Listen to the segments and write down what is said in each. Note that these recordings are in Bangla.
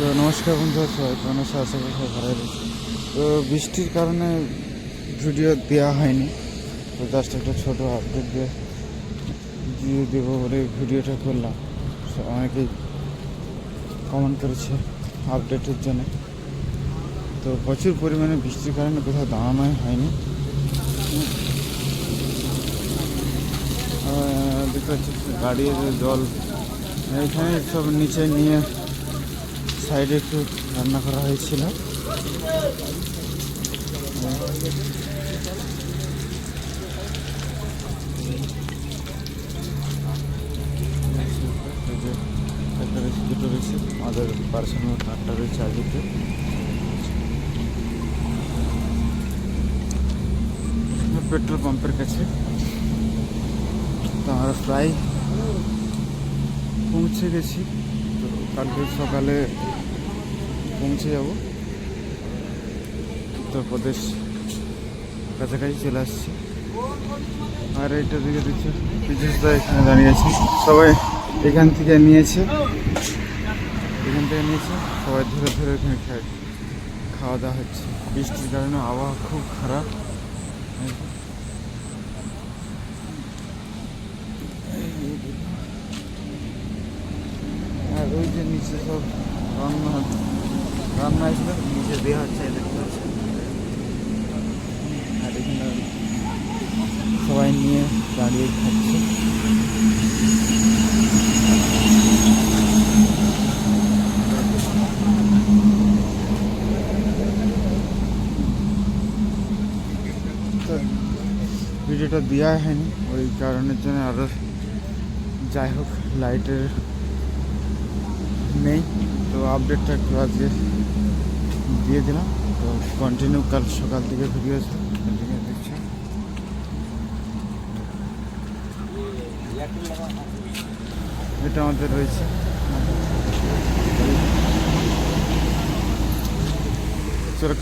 তো নমস্কার বন্ধু সবাই কেমন আশা করি সবাই ভালো রয়েছে তো বৃষ্টির কারণে ভিডিও দেওয়া হয়নি। তো জাস্ট একটা ছোটো আপডেট দিয়ে দিয়ে দেবো বলে ভিডিওটা করলাম। অনেকেই কমেন্ট করেছে আপডেটের জন্য। তো প্রচুর পরিমাণে বৃষ্টির কারণে কোথাও দাঁড়ানোই হয়নি। দেখতে পাচ্ছি, গাড়ির জল এখানে সব নিচে নিয়ে সাইডে একটু রান্না করা হয়েছিল। দুটো রয়েছে, আমাদের পার্সোনাল কারটা রয়েছে আজকে। পেট্রোল পাম্পের কাছে। তো আমরা প্রায় পৌঁছে গেছি। কালকে সকালে পৌঁছে যাব। উত্তরপ্রদেশ কাছাকাছি চলে আসছি। আর এইটা দিকে দিচ্ছে বিজনেসদা এখানে দাঁড়িয়ে আছে। সবাই এখান থেকে নিয়েছে। এখান থেকে নিয়েছে, সবাই ধরে ধরে এখানে খাওয়া দাওয়া হচ্ছে। বৃষ্টির কারণে আবহাওয়া খুব খারাপ আর ওই যে নিচে সব রান্না রান্না ছিল নিচে দেওয়া হচ্ছে এই দেখতে পাচ্ছি আর এখানে সবাই নিয়ে দাঁড়িয়ে খাচ্ছে তো ভিডিওটা দেওয়া হয়নি। ওই কারণের জন্য আরও যাই হোক লাইটের নেই, তো আপডেটটা একটু আজকে দিয়ে দিলাম। তো কন্টিনিউ কাল সকাল থেকে ভিডিও এটা আমাদের রয়েছে।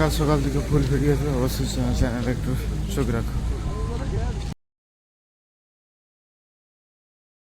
কাল সকাল থেকে ফুল ভিডিও অবশ্যই চ্যানেলে একটু চোখ রাখো।